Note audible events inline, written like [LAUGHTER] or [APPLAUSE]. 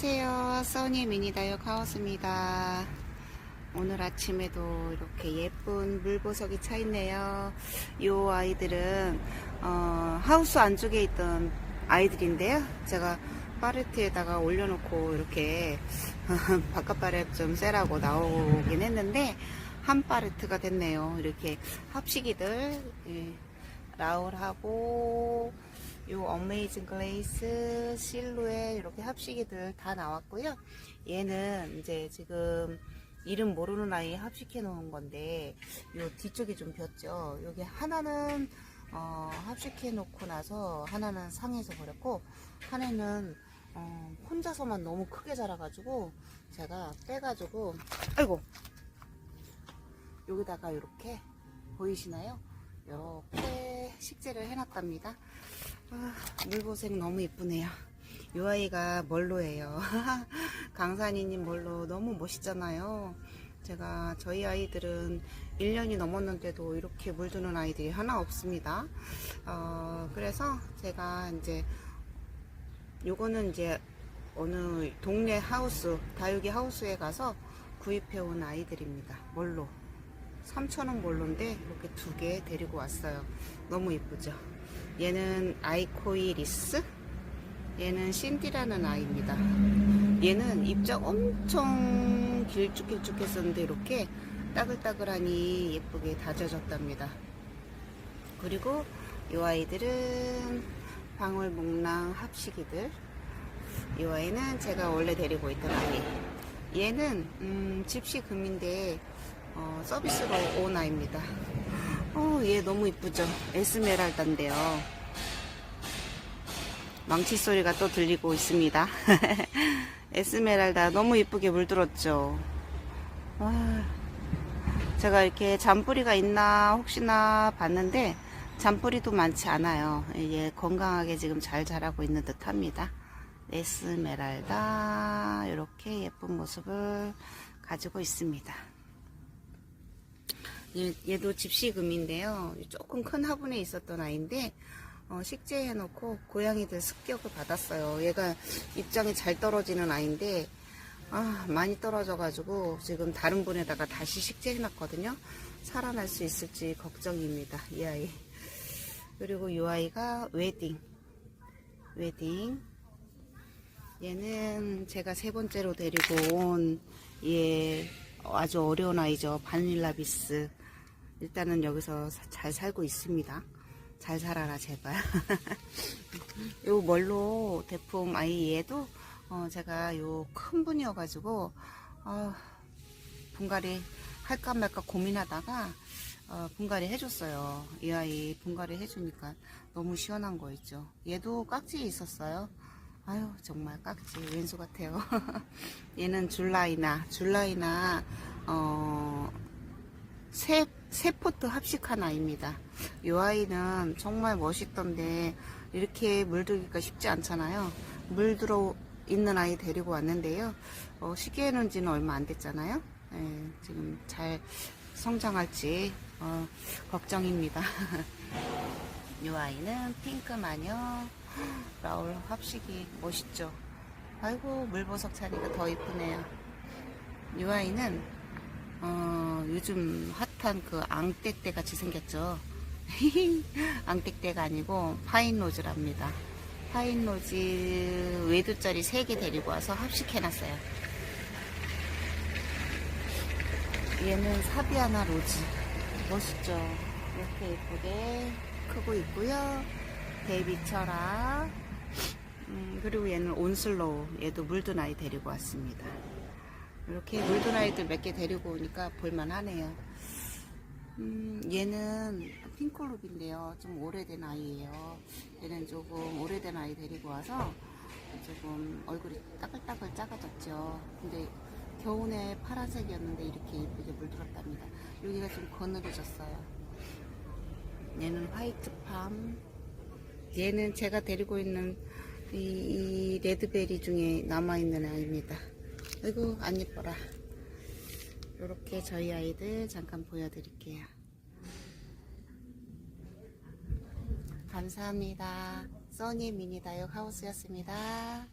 안녕하세요. 써니 미니다이어 카오스입니다. 오늘 아침에도 이렇게 예쁜 물보석이 차 있네요. 이 아이들은 어, 하우스 안쪽에 있던 아이들인데요. 제가 파레트에다가 올려놓고 이렇게 [LAUGHS] 바깥 바렛 좀 쎄라고 나오긴 했는데 한 파레트가 됐네요. 이렇게 합식이들 예, 라울하고 요 어메이징 글레이스, 실루엣 이렇게 합식이들 다 나왔고요. 얘는 이제 지금 이름 모르는 아이 합식해 놓은 건데 요 뒤쪽이 좀 ቢ었죠. 여기 하나는 어, 합식해 놓고 나서 하나는 상해서 버렸고 하나는 어, 혼자서만 너무 크게 자라가지고 제가 빼가지고 아이고 여기다가 이렇게 보이시나요? 이렇게 식재를 해놨답니다. 아, 물보색 너무 이쁘네요. 이 아이가 멀로예요. [LAUGHS] 강산이님 멀로 너무 멋있잖아요. 제가 저희 아이들은 1년이 넘었는데도 이렇게 물드는 아이들이 하나 없습니다. 어, 그래서 제가 이제 요거는 이제 어느 동네 하우스, 다육이 하우스에 가서 구입해 온 아이들입니다. 멀로. 3,000원 몰로인데 이렇게 두 개 데리고 왔어요. 너무 이쁘죠? 얘는 아이코이리스 얘는 신디라는 아이입니다. 얘는 입장 엄청 길쭉길쭉했었는데 이렇게 따글따글하니 예쁘게 다져졌답니다. 그리고 이 아이들은 방울 목랑 합식이들 이 아이는 제가 원래 데리고 있던 아이 얘는 음, 집시금인데 어, 서비스로 온 아이입니다. 어, 얘 너무 이쁘죠? 에스메랄다인데요. 망치 소리가 또 들리고 있습니다. [LAUGHS] 에스메랄다 너무 이쁘게 물들었죠? 와, 제가 이렇게 잔뿌리가 있나 혹시나 봤는데 잔뿌리도 많지 않아요. 얘 건강하게 지금 잘 자라고 있는 듯 합니다. 에스메랄다 이렇게 예쁜 모습을 가지고 있습니다. 얘, 도 집시금인데요. 조금 큰 화분에 있었던 아이인데 어, 식재해놓고 고양이들 습격을 받았어요. 얘가 입장이 잘 떨어지는 아이인데 아, 많이 떨어져가지고 지금 다른 분에다가 다시 식재해놨거든요. 살아날 수 있을지 걱정입니다. 이 아이. 그리고 이 아이가 웨딩. 웨딩. 얘는 제가 세 번째로 데리고 온얘 아주 어려운 아이죠. 바닐라비스. 일단은 여기서 사- 잘 살고 있습니다. 잘 살아라 제발. [LAUGHS] 요 멀로 대품 아이 얘도 어, 제가 요 큰 분이어가지고 어, 분갈이 할까 말까 고민하다가 어, 분갈이 해줬어요. 이 아이 분갈이 해주니까 너무 시원한 거 있죠. 얘도 깍지에 있었어요. 아유 정말 깍지 왼수 같아요. [LAUGHS] 얘는 줄라이나 줄라이나 어, 세, 세 포트 합식한 아이입니다. 이 아이는 정말 멋있던데 이렇게 물들기가 쉽지 않잖아요. 물들어 있는 아이 데리고 왔는데요. 어, 시기에는 지는 얼마 안 됐잖아요. 예, 지금 잘 성장할지 어, 걱정입니다. [LAUGHS] 이 아이는 핑크 마녀 라울 합식이 멋있죠. 아이고 물보석 차니까 더 이쁘네요. 이 아이는 어, 요즘 핫한 그 앙떼떼 같이 생겼죠. [LAUGHS] 앙떼떼가 아니고 파인로즈랍니다. 파인로즈 외두짜리 3개 데리고 와서 합식해놨어요. 얘는 사비아나 로즈. 멋있죠? 이렇게 예쁘게 크고 있고요. 데이비처라. 음, 그리고 얘는 온슬로우. 얘도 물든 아이 데리고 왔습니다. 이렇게 아이들 몇 개 데리고 오니까 볼만하네요. 음, 얘는 핑크룩인데요. 좀 오래된 아이예요. 얘는 조금 오래된 아이 데리고 와서 조금 얼굴이 따글따글 작아졌죠. 근데 겨우내 파란색이었는데 이렇게 예쁘게 물들었답니다. 여기가 좀 거느려졌어요. 얘는 화이트팜. 얘는 제가 데리고 있는 이, 이 레드베리 중에 남아있는 아이입니다. 아이고 안 예뻐라. 이렇게 저희 아이들 잠깐 보여드릴게요. 감사합니다. 써니 미니 다육 하우스였습니다.